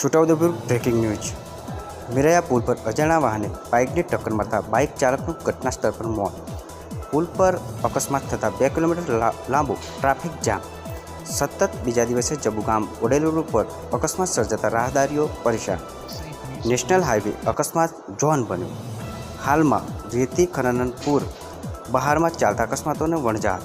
Chhotaudepur breaking news. મિરાયા પુલ પર અજાણ્યા વાહને બાઇકને ટક્કર મારતા બાઇક ચાલકનું ઘટના સ્થળ પર મોત. પુલ પર અકસ્માત થતાં બે કિલોમીટર લાંબો ટ્રાફિક જામ. સતત બીજા દિવસે જબુ ગામ પર અકસ્માત સર્જાતા રાહદારીઓ પરેશાન. નેશનલ હાઈવે અકસ્માત ઝોન બન્યો. હાલમાં રેતી ખનન પૂર બહારમાં ચાલતા અકસ્માતોને વણઝાર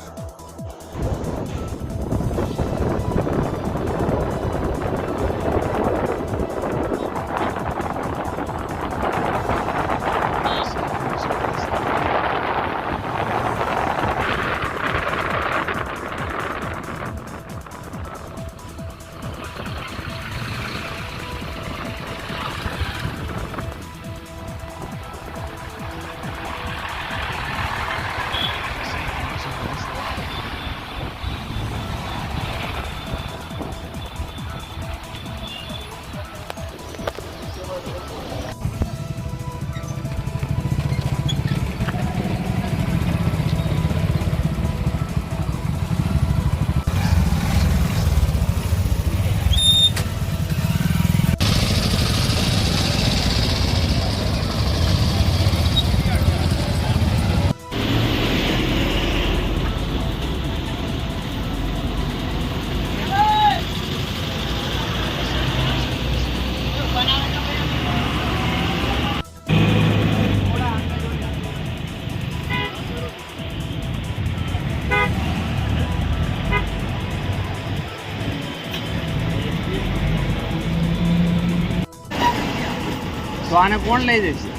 તો આને કોણ લઈ જશે?